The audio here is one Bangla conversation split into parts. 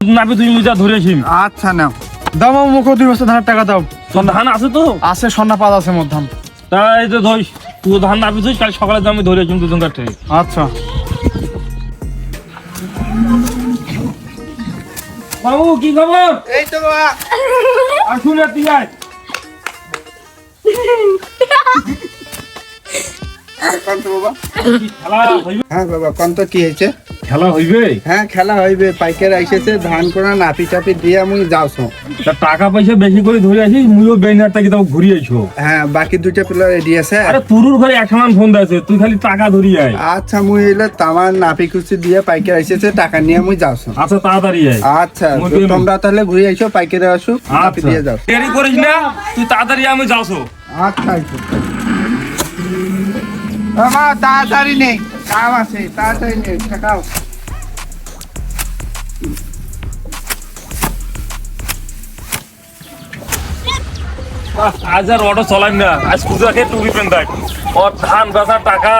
নাবি তুমি মুজা ধরেছি আচ্ছা নাও। দাও মামু মুখো দুই বস্তা ধানের টাকা দাও। ধান আছে তো? আছে সন্না পাত আছে মধ্যাম তাই তো ধরিস তুই ধান নাবি ধরিস কাল সকালে আমি ধরেছি দুজন কাছে আচ্ছা। বাবু কি খবর? এই তো বাবা আসুন তুই আয়। হ্যাঁ বাবা কন্ত কি হয়েছে? খেলা হইবে? হ্যাঁ খেলা হইবে। পাইকার আইসেছে ধান কোনা নাপি টাপি দিয়া মুই যাওছো। তা টাকা পয়সা বেশি করে ধরে আসিস মুইও বেনারটা কি তাও ঘুরিয়ে আইছো। হ্যাঁ বাকি দুইটা প্লেয়ার রেডি আছে। আরে তুরুর ঘরে এক সমান ফোন দিয়েছে তুই খালি টাকা ধরিয়ে আয়। আচ্ছা মুই এলে তামার নাপি কুচি দিয়ে পাইকার আইসেছে টাকা নিয়ে মুই যাওছো। আচ্ছা তাড়াতাড়ি আয়। আচ্ছা তোমরা তাহলে ঘুরে আইসো পাইকারে আসো নাপি আচ্ছা দিয়ে যাও। দেরি করিস না তুই তাড়াতাড়ি আমি যাওছো। আচ্ছা আইসো। বাবা তাড়াতাড়ি নেই কাম আছে তাড়াতাড়ি নেই ঠেকাও আজ আর অটো চলাই না। আজ পূজাকে টুপি পেন দেখ ওর ধান বেচার টাকা,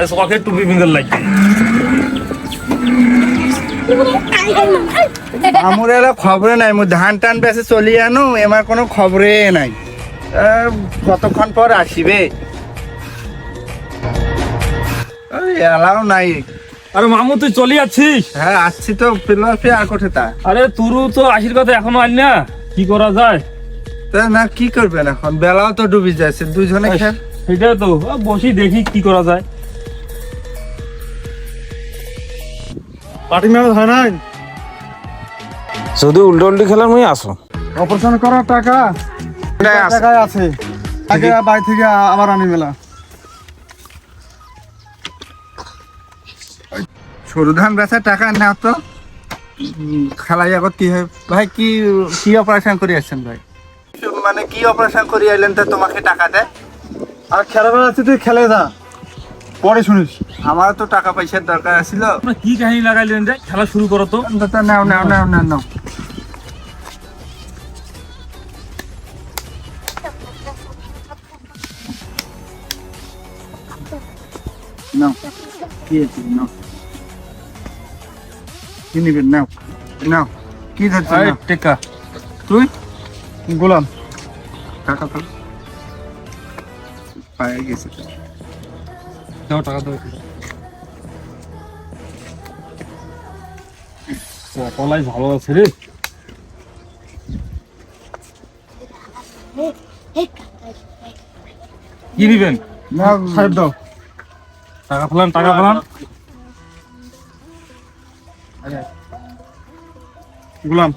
আজ ওকে টুপি পেন লাগবে। আমার এলা খবরে নাই মু ধান টান বেসে চলি আনো এমার কোনো খবরে নাই। কতক্ষণ পর আসিবে? এলাও নাই। আরে মামু তুই চলি যাচ্ছিস হ্যাঁ আসছি তো ফিলোসফি আর কোঠে তা? আরে তুরু তো আশির কথা এখনও আন না। কি করা যায়? তা না কি করবেন এখন? বেলাও তো ডুবি যাচ্ছে দুজনে খেল সেটাই তো। বসি দেখি কি করা যায়। পার্টি মেরে হয় নাই? যদি উল্টো উল্টি খেলার মুই আসো। অপারেশন করার টাকা? টাকায় আছে। আগে বাড়ি থেকে আবার আনি মেলা। সরু ধান বেচার টাকা নাও তো। খালাই আগত কি হয়? ভাই কি কি অপারেশন করে আসছেন ভাই? মানে কি অপারেশন করে আইলেন তো তোমাকে টাকা দেয়? আর খেলা বেলা আছে তুই খেলে যা। পরে শুনিস। আমারও তো টাকা পয়সার দরকার ছিল কি কাহিনী লাগাইলেন রে? খেলা শুরু করো তো। নাও নাও নাও নাও নাও। নাও। কি আছে নাও। কি নিবেন নাও নাও। কি ধরছে এই, টেকা। তুই? গোলাম। টাকা তো পায়ে গেছে। দাও টাকা দাও। কলাই ভালো আছে রে। কি নিবেন না সাহেব দাও। টাকা ফেলান টাকা ফেলান। গোলাম।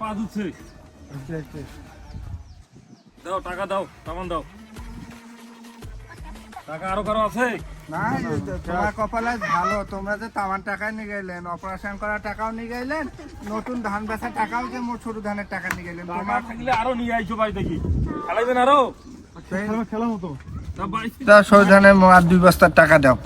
পা ধুচ্ছে। দাও টাকা দাও সামান দাও। টাকা আরও কারও আছে? না তোমার কপালে ভালো। তোমরা যে তামান টাকা নিয়ে গেলেন অপারেশন করার টাকাও নিয়ে গেলেন নতুন ধান বেচার টাকাও যে মোট ছোট ধানের টাকা নিয়ে গেলেন টাকা তোমার থাকলে আরও নিয়ে আইছো ভাই দেখি। খেলাইবেন আরও? খেলা খেলা তা ভাই ধানের আর দুই বস্তার টাকা দাও।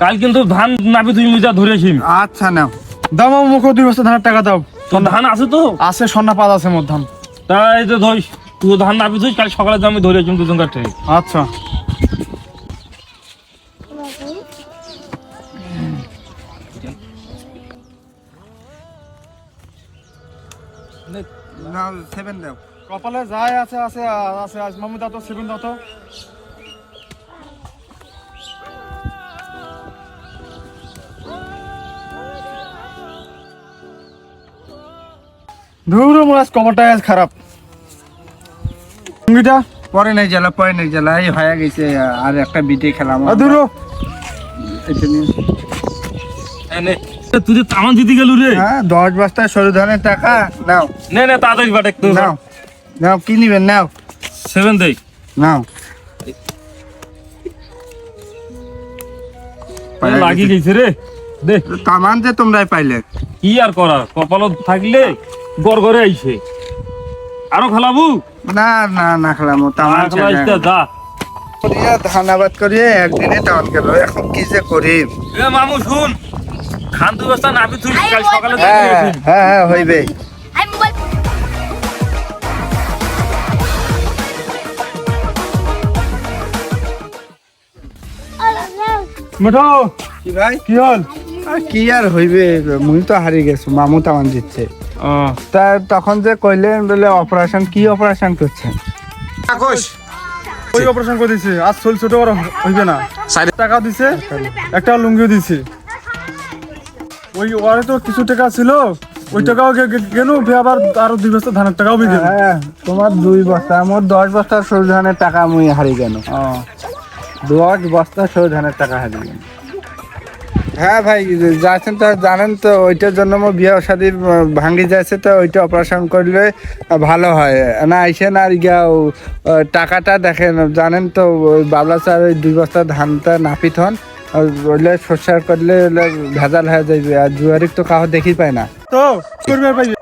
কাল কিন্তু ধান নাবি তুমি মুজা ধরেছি আচ্ছা নাও। দাও মামু মুখো দুই বস্তা ধানের টাকা দাও। তোর ধান আছে তো? আছে সন্না পাত আছে মধ্যাম তাই তো ধরিস তুই ধান নাবি ধরিস কাল সকালে আমি ধরেছি দুজন কাছে আচ্ছা। নাও সেভেন দাও। কপালে যাই আছে আছে আছে আজ মামু দাও তো সেভেন দাও তো। ধুর আজ কপালটা আজ খারাপ। সঙ্গীটা পরে নেই জ্বালা পরে নেই জ্বালা এই হয়ে গেছে আর একটা বিটে খেলাম। এনে তুই যে তামান দিতে গেলু রে। হ্যাঁ দশ বস্তা সরু ধানের টাকা নাও। নে নে তাড়াতাড়ি বাট একটু। নাও নাও কি নিবেন নাও। সেভেন দেই। নাও। লাগি গেছে রে। দে। তামান যে তোমরাই পাইলে। কি আর করার? কপালত থাকলে গড় গড়ে আইছে। আরও খেলাবু? না না না খেলাম তামান আর করিয়া একদিনে টাউন গেল। এখন কি যে করি এ মামু শুন। বস্তা নাবি তুই কাল সকালে হ্যাঁ হ্যাঁ হ্যাঁ হইবে। মিঠু কি ভাই? কি হল? আর কি আর হইবে? মুই তো হারিয়ে গেছো মামু তামান দিচ্ছে তা তখন যে কইলেন বলে অপারেশন কি অপারেশন করছেন ওই অপারেশন করে দিছে। আজ চল ছোট বড় হইবে না। টাকা দিছে একটা লুঙ্গিও দিছে। ওই ওরে তো কিছু টাকা ছিল ওই টাকাও গেল আবার আরও দুই বস্তা ধানের টাকাও বিকে হ্যাঁ তোমার দুই বস্তা আমার দশ বস্তা সরু ধানের টাকা মুই হারিয়ে গেল দশ বস্তা সরু ধানের টাকা হারিয়ে গেল হ্যাঁ ভাই যাচ্ছেন তো জানেন তো ওইটার জন্য আমার বিয়ে শাদি ভাঙ্গি যাচ্ছে তো ওইটা অপারেশন করলে ভালো হয়। না আইসেন আর গিয়া টাকাটা দেখেন জানেন তো বাবলা স্যার ওই দুই বস্তা ধানটা নাপিত হন আর ওইলে সর্ষার করলে ভেজাল হয়ে যাবে আর জুয়ারিক তো কাহ দেখি পায় না। তো করবে পাইবে।